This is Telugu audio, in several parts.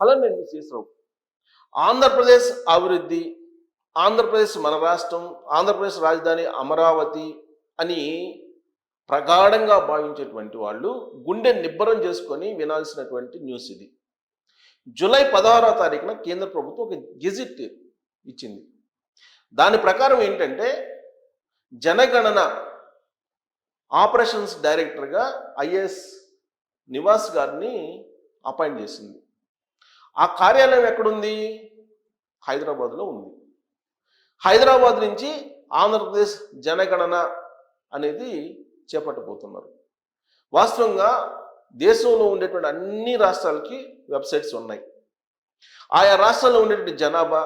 అలా నేను చేసావు ఆంధ్రప్రదేశ్ అభివృద్ధి ఆంధ్రప్రదేశ్ మన రాష్ట్రం ఆంధ్రప్రదేశ్ రాజధాని అమరావతి అని ప్రగాఢంగా భావించేటువంటి వాళ్ళు గుండె నిబ్బరం చేసుకొని వినాల్సినటువంటి న్యూస్ ఇది. జూలై పదహారవ తారీఖున కేంద్ర ప్రభుత్వం ఒక గెజిట్ ఇచ్చింది. దాని ప్రకారం ఏంటంటే జనగణన ఆపరేషన్స్ డైరెక్టర్గా ఐఏఎస్ నివాస్ గారిని అపాయింట్ చేసింది. ఆ కార్యాలయం ఎక్కడుంది? హైదరాబాద్లో ఉంది. హైదరాబాద్ నుంచి ఆంధ్రప్రదేశ్ జనగణన అనేది చేపట్టబోతున్నారు. వాస్తవంగా దేశంలో ఉండేటువంటి అన్ని రాష్ట్రాలకి వెబ్సైట్స్ ఉన్నాయి. ఆయా రాష్ట్రాల్లో ఉండేటువంటి జనాభా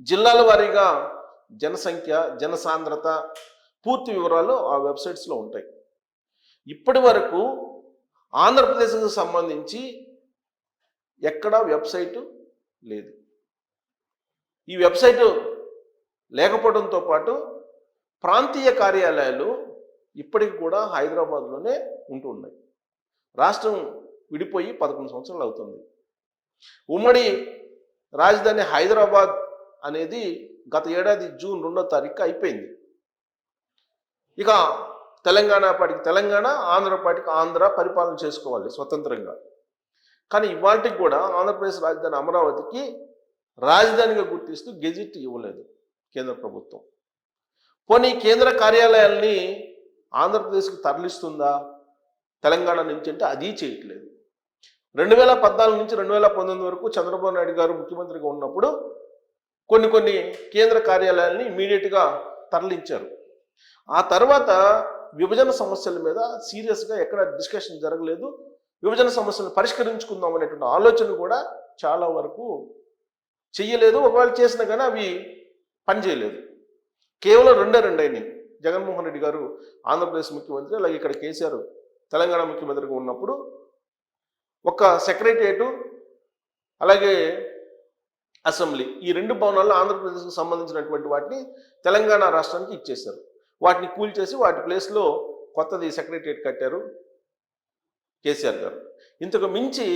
జిల్లాల వారీగా జనసంఖ్య జనసాంద్రత పూర్తి వివరాలు ఆ వెబ్సైట్స్లో ఉంటాయి. ఇప్పటి వరకు ఆంధ్రప్రదేశ్కు సంబంధించి ఎక్కడా వెబ్సైటు లేదు. ఈ వెబ్సైటు లేకపోవడంతో పాటు ప్రాంతీయ కార్యాలయాలు ఇప్పటికి కూడా హైదరాబాద్లోనే ఉంటూ ఉన్నాయి. రాష్ట్రం విడిపోయి పదకొండు సంవత్సరాలు అవుతుంది. ఉమ్మడి రాజధాని హైదరాబాద్ అనేది గత ఏడాది జూన్ రెండో తారీఖు అయిపోయింది. ఇక తెలంగాణ పాటికి తెలంగాణ ఆంధ్ర పాటికి ఆంధ్ర పరిపాలన చేసుకోవాలి స్వతంత్రంగా. కానీ ఇవాటికి కూడా ఆంధ్రప్రదేశ్ రాజధాని అమరావతికి రాజధానిగా గుర్తిస్తూ గెజిట్ ఇవ్వలేదు కేంద్ర ప్రభుత్వం. పోనీ కేంద్ర కార్యాలయాల్ని ఆంధ్రప్రదేశ్కి తరలిస్తుందా? తెలంగాణ నుంచి అంటే అది చేయట్లేదు. రెండు వేల పద్నాలుగు నుంచి రెండు వేల పంతొమ్మిది వరకు చంద్రబాబు నాయుడు గారు ముఖ్యమంత్రిగా ఉన్నప్పుడు కొన్ని కొన్ని కేంద్ర కార్యాలయాల్ని ఇమీడియట్గా తరలించారు. ఆ తర్వాత విభజన సమస్యల మీద సీరియస్గా ఎక్కడ డిస్కషన్ జరగలేదు. విభజన సమస్యలను పరిష్కరించుకుందాం అనేటువంటి ఆలోచన కూడా చాలా వరకు చెయ్యలేదు. ఒకవేళ చేసినా కానీ అవి పనిచేయలేదు కేవలం రెండే రెండైనాయి. జగన్మోహన్ రెడ్డి గారు ఆంధ్రప్రదేశ్ ముఖ్యమంత్రి అలాగే ఇక్కడ కేసీఆర్ తెలంగాణ ముఖ్యమంత్రిగా ఉన్నప్పుడు ఒక సెక్రటేరియట్ అలాగే అసెంబ్లీ ఈ రెండు భవనాల్లో ఆంధ్రప్రదేశ్కి సంబంధించినటువంటి వాటిని తెలంగాణ రాష్ట్రానికి ఇచ్చేశారు. వాటిని కూల్చేసి వాటి ప్లేస్లో కొత్తది సెక్రటేరియట్ కట్టారు. కేసీఆర్ గారు. ఇంతకు మించి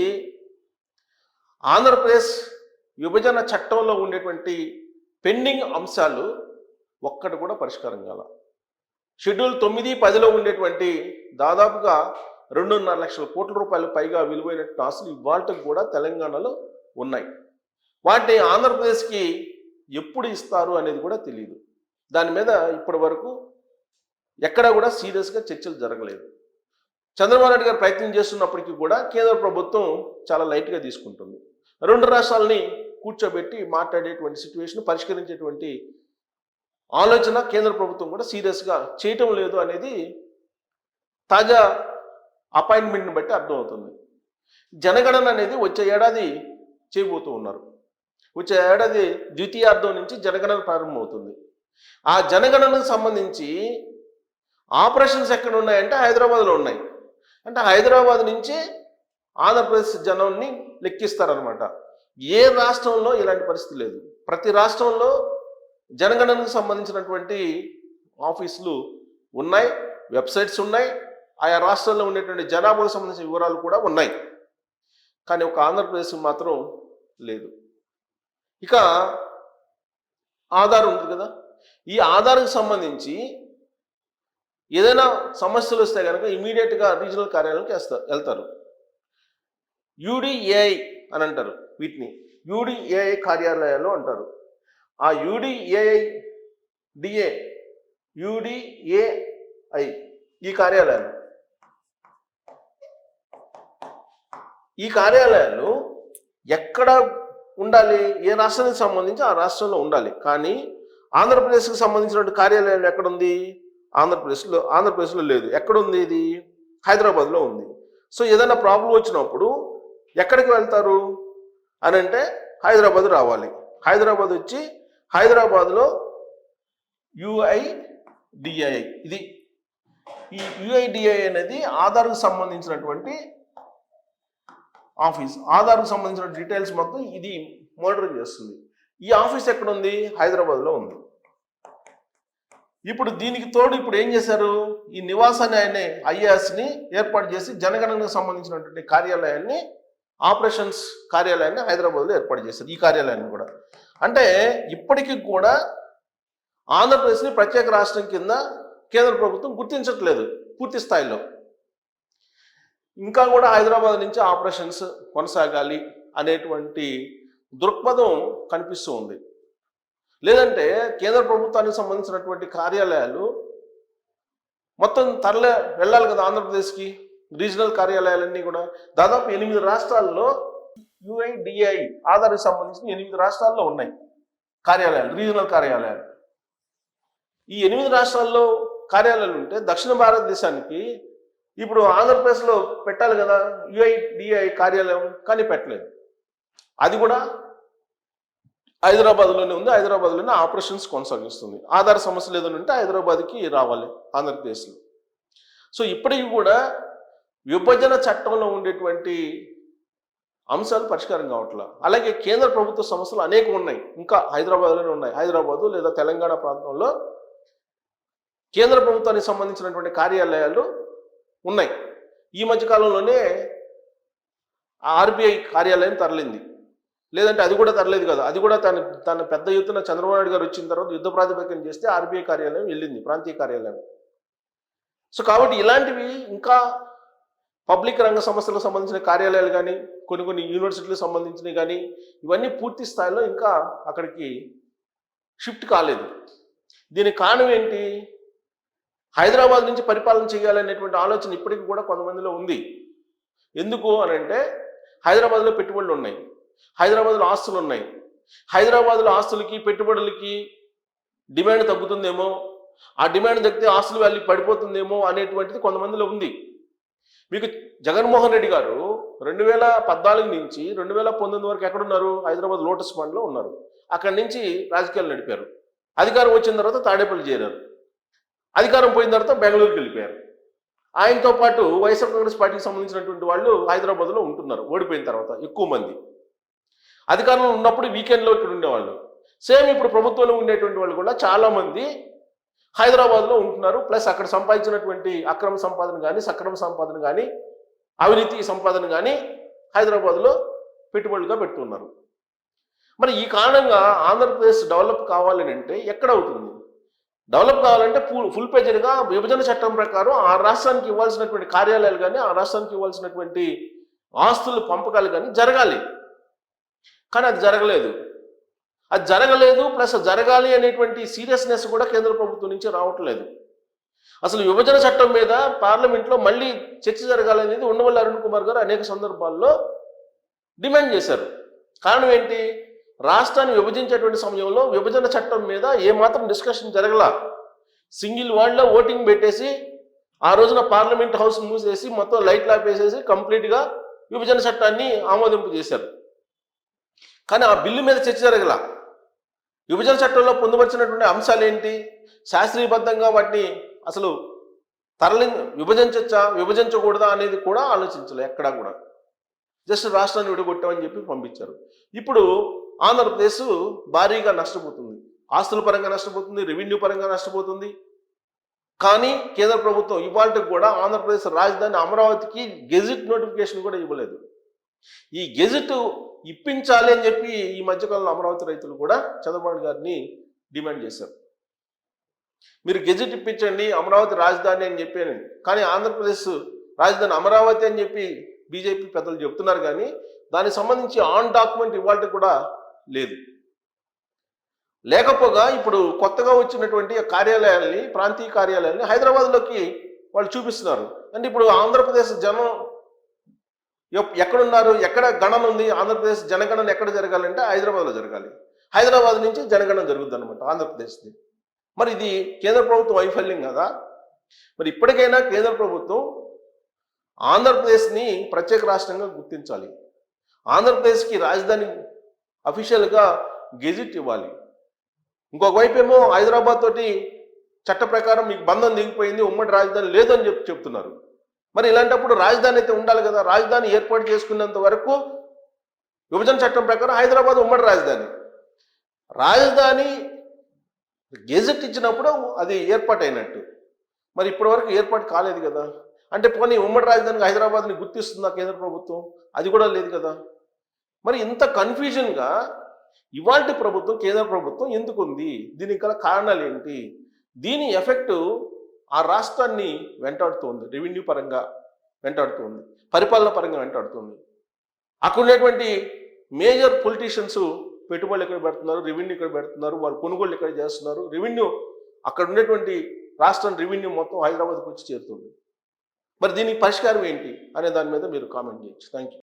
ఆంధ్రప్రదేశ్ విభజన చట్టంలో ఉండేటువంటి పెండింగ్ అంశాలు ఒక్కటి కూడా పరిష్కారం కాల. షెడ్యూల్ తొమ్మిది పదిలో ఉండేటువంటి దాదాపుగా రెండున్నర లక్షల కోట్ల రూపాయలు పైగా విలువైనటువంటి ఆస్తులు ఇవాళకి కూడా తెలంగాణలో ఉన్నాయి. వాటిని ఆంధ్రప్రదేశ్కి ఎప్పుడు ఇస్తారు అనేది కూడా తెలియదు దాని మీద ఇప్పటి వరకు ఎక్కడా కూడా సీరియస్గా చర్చలు జరగలేదు. చంద్రబాబు నాయుడు గారు ప్రయత్నం చేస్తున్నప్పటికీ కూడా కేంద్ర ప్రభుత్వం చాలా లైట్గా తీసుకుంటుంది. రెండు రాష్ట్రాలని కూర్చోబెట్టి మాట్లాడేటువంటి సిచ్యువేషన్ పరిష్కరించేటువంటి ఆలోచన కేంద్ర ప్రభుత్వం కూడా సీరియస్గా చేయటం లేదు అనేది తాజా అపాయింట్మెంట్ని బట్టి అర్థమవుతుంది. జనగణన అనేది వచ్చే ఏడాది చేయబోతూ ఉన్నారు. వచ్చే ఏడాది ద్వితీయార్థం నుంచి జనగణన ప్రారంభమవుతుంది. ఆ జనగణనకు సంబంధించి ఆపరేషన్స్ ఎక్కడ ఉన్నాయంటే హైదరాబాద్లో ఉన్నాయి. అంటే హైదరాబాద్ నుంచి ఆంధ్రప్రదేశ్ జనాన్ని లెక్కిస్తారనమాట ఏ రాష్ట్రంలో ఇలాంటి పరిస్థితి లేదు. ప్రతి రాష్ట్రంలో జనగణనకు సంబంధించినటువంటి ఆఫీసులు ఉన్నాయి వెబ్సైట్స్ ఉన్నాయి ఆయా రాష్ట్రాల్లో ఉండేటువంటి జనాభాకు సంబంధించిన వివరాలు కూడా ఉన్నాయి. కానీ ఒక ఆంధ్రప్రదేశ్ మాత్రం లేదు. ఇక ఆధార్ ఉంది కదా. ఈ ఆధార్కు సంబంధించి ఏదైనా సమస్యలు వస్తే కనుక ఇమీడియట్గా రీజనల్ కార్యాలయానికి వేస్తారు వెళ్తారు. యూడిఏఐ అని అంటారు వీటిని. యూడిఏఐ కార్యాలయాలు అంటారు. ఆ యూడిఏఐ డిఏ యూడిఏఐ ఈ కార్యాలయాలు. ఈ కార్యాలయాలు ఎక్కడ ఉండాలి? ఏ రాష్ట్రానికి సంబంధించి ఆ రాష్ట్రంలో ఉండాలి. కానీ ఆంధ్రప్రదేశ్కి సంబంధించినటువంటి ఎక్కడ ఎక్కడుంది ఆంధ్రప్రదేశ్లో ఆంధ్రప్రదేశ్లో లేదు. ఎక్కడుంది ఇది? హైదరాబాద్లో ఉంది. సో ఏదైనా ప్రాబ్లం వచ్చినప్పుడు ఎక్కడికి వెళ్తారు? అని అంటే హైదరాబాద్ రావాలి. హైదరాబాద్ వచ్చి హైదరాబాద్లో యుఐడిఐ ఇది ఈ యుఐడిఐ అనేది ఆధార్కు సంబంధించినటువంటి ఆఫీస్. ఆధార్కు సంబంధించిన డీటెయిల్స్ మొత్తం ఇది మోనిటర్ చేస్తుంది. ఈ ఆఫీస్ ఎక్కడ ఉంది హైదరాబాద్లో ఉంది. ఇప్పుడు దీనికి తోడు ఇప్పుడు ఏం చేశారు? ఈ నివాసాన్ని ఆయన ఐఏఎస్ని ఏర్పాటు చేసి జనగణనకు సంబంధించినటువంటి కార్యాలయాన్ని ఆపరేషన్స్ కార్యాలయాన్ని హైదరాబాద్లో ఏర్పాటు చేశారు. ఈ కార్యాలయాన్ని కూడా. అంటే ఇప్పటికీ కూడా ఆంధ్రప్రదేశ్ని ప్రత్యేక రాష్ట్రం కింద కేంద్ర ప్రభుత్వం గుర్తించట్లేదు పూర్తి స్థాయిలో. ఇంకా కూడా హైదరాబాద్ నుంచి ఆపరేషన్స్ కొనసాగాలి అనేటువంటి దృక్పథం కనిపిస్తూ ఉంది. లేదంటే కేంద్ర ప్రభుత్వానికి సంబంధించినటువంటి కార్యాలయాలు మొత్తం తరలే వెళ్ళాలి కదా ఆంధ్రప్రదేశ్కి. రీజనల్ కార్యాలయాలన్నీ కూడా. దాదాపు ఎనిమిది రాష్ట్రాల్లో యుఐడిఐ ఆధార్కి సంబంధించిన ఎనిమిది రాష్ట్రాల్లో ఉన్నాయి కార్యాలయాలు రీజనల్ కార్యాలయాలు. ఈ ఎనిమిది రాష్ట్రాల్లో కార్యాలయాలు ఉంటే దక్షిణ భారతదేశానికి ఇప్పుడు ఆంధ్రప్రదేశ్లో పెట్టాలి కదా యుఐడిఐ కార్యాలయం కానీ పెట్టలేదు. అది కూడా హైదరాబాద్లోనే ఉంది. హైదరాబాద్లోనే ఆపరేషన్స్ కొనసాగిస్తుంది. ఆధార సమస్యలు ఏదైనా ఉంటే హైదరాబాద్కి రావాలి ఆంధ్రప్రదేశ్లో. సో ఇప్పటికి కూడా విభజన చట్టంలో ఉండేటువంటి అంశాలు పరిష్కారం కావట్లా? అలాగే కేంద్ర ప్రభుత్వ సమస్యలు అనేకం ఉన్నాయి. ఇంకా హైదరాబాద్లోనే ఉన్నాయి. హైదరాబాదు లేదా తెలంగాణ ప్రాంతంలో కేంద్ర ప్రభుత్వానికి సంబంధించినటువంటి కార్యాలయాలు ఉన్నాయి. ఈ మధ్య కాలంలోనే ఆర్బీఐ కార్యాలయం తరలింది. లేదంటే అది కూడా తరలేదు కదా. అది కూడా తన తన పెద్ద ఎత్తున చంద్రబాబు నాయుడు గారు వచ్చిన తర్వాత యుద్ధ ప్రాతిపదికన చేస్తే ఆర్బీఐ కార్యాలయం వెళ్ళింది ప్రాంతీయ కార్యాలయం. సో కాబట్టి ఇలాంటివి ఇంకా పబ్లిక్ రంగ సంస్థలకు సంబంధించిన కార్యాలయాలు కానీ కొన్ని కొన్ని యూనివర్సిటీలకు సంబంధించినవి కానీ ఇవన్నీ పూర్తి స్థాయిలో ఇంకా అక్కడికి షిఫ్ట్ కాలేదు. దీనికి కారణం ఏంటి? హైదరాబాద్ నుంచి పరిపాలన చేయాలనేటువంటి ఆలోచన ఇప్పటికీ కూడా కొంతమందిలో ఉంది. ఎందుకు అని అంటే హైదరాబాద్లో పెట్టుబడులు ఉన్నాయి. హైదరాబాద్లో ఆస్తులు ఉన్నాయి. హైదరాబాద్లో ఆస్తులకి పెట్టుబడులకి డిమాండ్ తగ్గుతుందేమో ఆ డిమాండ్ తగ్గితే ఆస్తుల వాల్యూ పడిపోతుందేమో అనేటువంటిది కొంతమందిలో ఉంది. మీకు జగన్మోహన్ రెడ్డి గారు రెండు వేల పద్నాలుగు నుంచి రెండు వేల పంతొమ్మిది వరకు ఎక్కడున్నారు? హైదరాబాద్ లోటస్ పండ్లో ఉన్నారు. అక్కడి నుంచి రాజకీయాలు నడిపారు. అధికారం వచ్చిన తర్వాత తాడేపల్లి చేరారు. అధికారం పోయిన తర్వాత బెంగళూరుకి వెళ్ళిపోయారు. ఆయనతో పాటు వైఎస్ఆర్ కాంగ్రెస్ పార్టీకి సంబంధించినటువంటి వాళ్ళు హైదరాబాద్లో ఉంటున్నారు. ఓడిపోయిన తర్వాత ఎక్కువ మంది. అధికారంలో ఉన్నప్పుడు వీకెండ్లో ఇక్కడ ఉండేవాళ్ళు. సేమ్ ఇప్పుడు ప్రభుత్వంలో ఉండేటువంటి వాళ్ళు కూడా చాలామంది హైదరాబాద్లో ఉంటున్నారు. ప్లస్ అక్కడ సంపాదించినటువంటి అక్రమ సంపాదన కానీ సక్రమ సంపాదన కానీ అవినీతి సంపాదన కానీ హైదరాబాద్లో పెట్టుబడులుగా పెడుతున్నారు. మరి ఈ కారణంగా ఆంధ్రప్రదేశ్ డెవలప్ కావాలని అంటే ఎక్కడ అవుతుంది? డెవలప్ కావాలంటే ఫుల్ ఫుల్ పేజెడ్గా విభజన చట్టం ప్రకారం ఆ రాష్ట్రానికి ఇవ్వాల్సినటువంటి కార్యాలయాలు కానీ ఆ రాష్ట్రానికి ఇవ్వాల్సినటువంటి ఆస్తుల పంపకాలు కానీ జరగాలి. కానీ అది జరగలేదు. అది జరగలేదు ప్లస్ జరగాలి అనేటువంటి సీరియస్నెస్ కూడా కేంద్ర ప్రభుత్వం నుంచి రావట్లేదు. అసలు విభజన చట్టం మీద పార్లమెంట్లో మళ్ళీ చర్చ జరగాలనేది ఉండవల్లి అరుణ్ కుమార్ గారు అనేక సందర్భాల్లో డిమాండ్ చేశారు. కారణం ఏంటి? రాష్ట్రాన్ని విభజించేటువంటి సమయంలో విభజన చట్టం మీద ఏమాత్రం డిస్కషన్ జరగల. సింగిల్ వార్డ్లో ఓటింగ్ పెట్టేసి ఆ రోజున పార్లమెంట్ హౌస్ మూసేసి మొత్తం లైట్లు ఆపేసేసి కంప్లీట్గా విభజన చట్టాన్ని ఆమోదింపు చేశారు కానీ ఆ బిల్లు మీద చర్చ జరగల. విభజన చట్టంలో పొందుపరిచినటువంటి అంశాలు ఏంటి శాస్త్రీయబద్ధంగా వాటిని అసలు తరలి విభజించచ్చా? విభజించకూడదా అనేది కూడా ఆలోచించలే ఎక్కడా కూడా. జస్ట్ రాష్ట్రాన్ని విడగొట్టామని చెప్పి పంపించారు. ఇప్పుడు ఆంధ్రప్రదేశ్ భారీగా నష్టపోతుంది. ఆస్తుల పరంగా నష్టపోతుంది రెవెన్యూ పరంగా నష్టపోతుంది. కానీ కేంద్ర ప్రభుత్వం ఇవాళకి కూడా ఆంధ్రప్రదేశ్ రాజధాని అమరావతికి గెజిట్ నోటిఫికేషన్ కూడా ఇవ్వలేదు. ఈ గెజిట్ ఇప్పించాలి అని చెప్పి ఈ మధ్యకాలంలో అమరావతి రైతులు కూడా చంద్రబాబు గారిని డిమాండ్ చేశారు. మీరు గెజిట్ ఇప్పించండి అమరావతి రాజధాని అని చెప్పాను. కానీ ఆంధ్రప్రదేశ్ రాజధాని అమరావతి అని చెప్పి బీజేపీ పెద్దలు చెప్తున్నారు కానీ దానికి సంబంధించి ఆన్ డాక్యుమెంట్ ఇవాళ కూడా లేదు. లేకపోగా ఇప్పుడు కొత్తగా వచ్చినటువంటి కార్యాలయాల్ని ప్రాంతీయ కార్యాలయాల్ని హైదరాబాద్లోకి వాళ్ళు చూపిస్తున్నారు. అంటే ఇప్పుడు ఆంధ్రప్రదేశ్ జనం ఎక్కడున్నారు? ఎక్కడ గణన ఉంది? ఆంధ్రప్రదేశ్ జనగణన ఎక్కడ జరగాలంటే హైదరాబాద్లో జరగాలి. హైదరాబాద్ నుంచి జనగణన జరుగుద్ది అనమాట ఆంధ్రప్రదేశ్ది. మరి ఇది కేంద్ర ప్రభుత్వం వైఫల్యం కదా? మరి ఇప్పటికైనా కేంద్ర ప్రభుత్వం ఆంధ్రప్రదేశ్ని ప్రత్యేక రాష్ట్రంగా గుర్తించాలి. ఆంధ్రప్రదేశ్కి రాజధాని అఫీషియల్గా గెజిట్ ఇవ్వాలి. ఇంకొక వైపు ఏమో హైదరాబాద్ తోటి చట్ట ప్రకారం మీకు బంధం దిగిపోయింది ఉమ్మడి రాజధాని లేదని చెప్పి చెప్తున్నారు. మరి ఇలాంటప్పుడు రాజధాని అయితే ఉండాలి కదా. రాజధాని ఏర్పాటు చేసుకున్నంత వరకు విభజన చట్టం ప్రకారం హైదరాబాద్ ఉమ్మడి రాజధాని. రాజధాని గెజెట్ ఇచ్చినప్పుడు అది ఏర్పాటు అయినట్టు మరి ఇప్పటి వరకు ఏర్పాటు కాలేదు కదా. అంటే పోనీ ఉమ్మడి రాజధానికి హైదరాబాద్ని గుర్తిస్తుందా కేంద్ర ప్రభుత్వం? అది కూడా లేదు కదా. మరి ఇంత కన్ఫ్యూజన్గా ఇవాంటి ప్రభుత్వం కేంద్ర ప్రభుత్వం ఎందుకు ఉంది దీనికి గల కారణాలు ఏంటి దీని ఎఫెక్టు ఆ రాష్ట్రాన్ని వెంటాడుతోంది రెవెన్యూ పరంగా వెంటాడుతోంది పరిపాలన పరంగా వెంటాడుతుంది. అక్కడ ఉన్నటువంటి మేజర్ పొలిటీషియన్స్ పెట్టుబడులు ఎక్కడ పెడుతున్నారు రెవెన్యూ ఇక్కడ పెడుతున్నారు వాళ్ళు కొనుగోలు ఎక్కడ చేస్తున్నారు రెవెన్యూ అక్కడ ఉన్నటువంటి రాష్ట్రం రెవెన్యూ మొత్తం హైదరాబాద్కి వచ్చి చేరుతుంది. మరి దీనికి పరిష్కారం ఏంటి అనే దాని మీద మీరు కామెంట్ చేయొచ్చు. Thank you